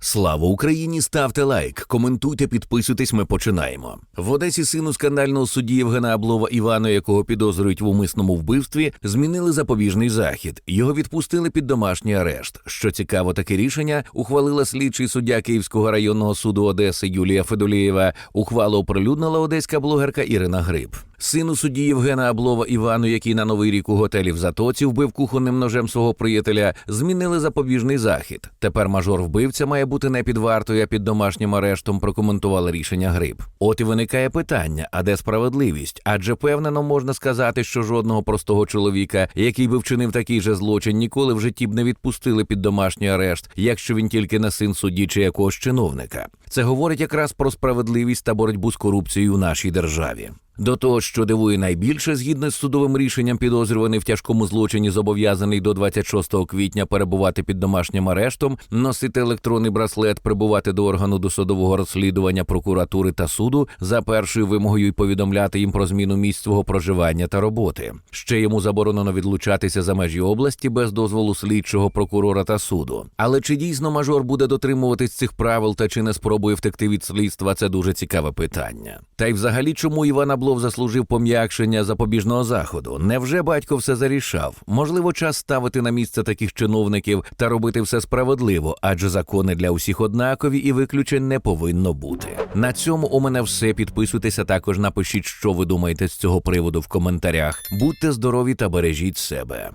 Слава Україні! Ставте лайк, коментуйте, підписуйтесь. Ми починаємо. В Одесі сину скандального судді Євгена Аблова Івана, якого підозрюють в умисному вбивстві, змінили запобіжний захід. Його відпустили під домашній арешт. Що цікаво, таке рішення ухвалила слідчий суддя Київського районного суду Одеси Юлія Федолєєва. Ухвалу оприлюднила одеська блогерка Ірина Гриб. Сину судді Євгена Аблова Івану, який на новий рік у готелі в Затоці вбив кухонним ножем свого приятеля, змінили запобіжний захід. Тепер мажор вбивця має бути не під вартою, а під домашнім арештом. Прокоментувала рішення Гриб. От і виникає питання: а де справедливість? Адже певнено можна сказати, що жодного простого чоловіка, який би вчинив такий же злочин, ніколи в житті б не відпустили під домашній арешт, якщо він тільки не син судді чи якогось чиновника. Це говорить якраз про справедливість та боротьбу з корупцією у нашій державі. До того, що дивує найбільше, згідно з судовим рішенням, підозрюваний в тяжкому злочині зобов'язаний до 26 квітня перебувати під домашнім арештом, носити електронний браслет, прибувати до органу досудового розслідування прокуратури та суду за першою вимогою і повідомляти їм про зміну місць свого проживання та роботи. Ще йому заборонено відлучатися за межі області без дозволу слідчого прокурора та суду. Але чи дійсно мажор буде дотримуватись цих правил та чи не спробує втекти від слідства? Це дуже цікаве питання. Та й взагалі, чому Іван Аблов заслужив пом'якшення запобіжного заходу? Невже батько все зарішав? Можливо, час ставити на місце таких чиновників та робити все справедливо, адже закони для усіх однакові і виключень не повинно бути. На цьому у мене все. Підписуйтеся також. Напишіть, що ви думаєте з цього приводу в коментарях. Будьте здорові та бережіть себе.